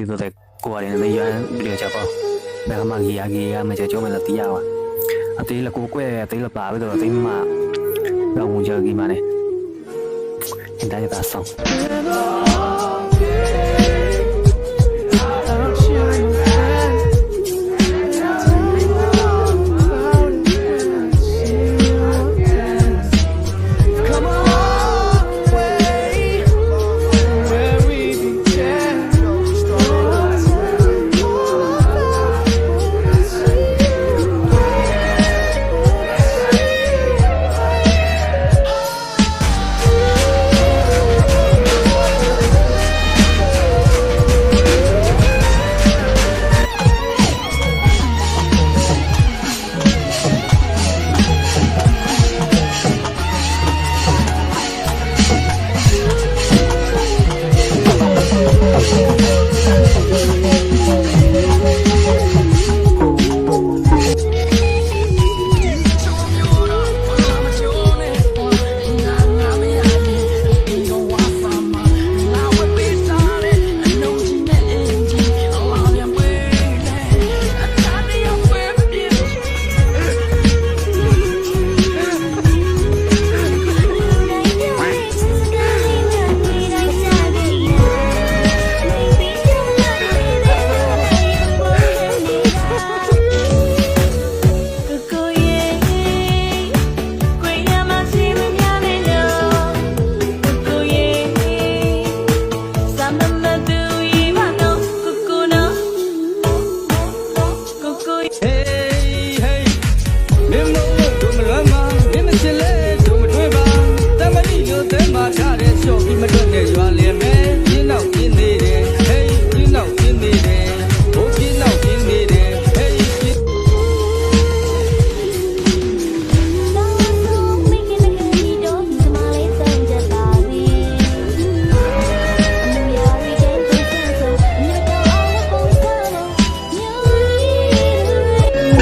တီတော့တဲ့ကိုရတယ်လေရန်ပြီးတော့ချက်ပေါ့ဘယ်မှာကြီးရကြီးရမချက်ကျုံးမလို့တီးရပါအသေးလကိုကွဲအသေးလပါပြီးတော့အသေးမတော့ဝင်ချကြီးမနဲ့ဒါရတာဆောင်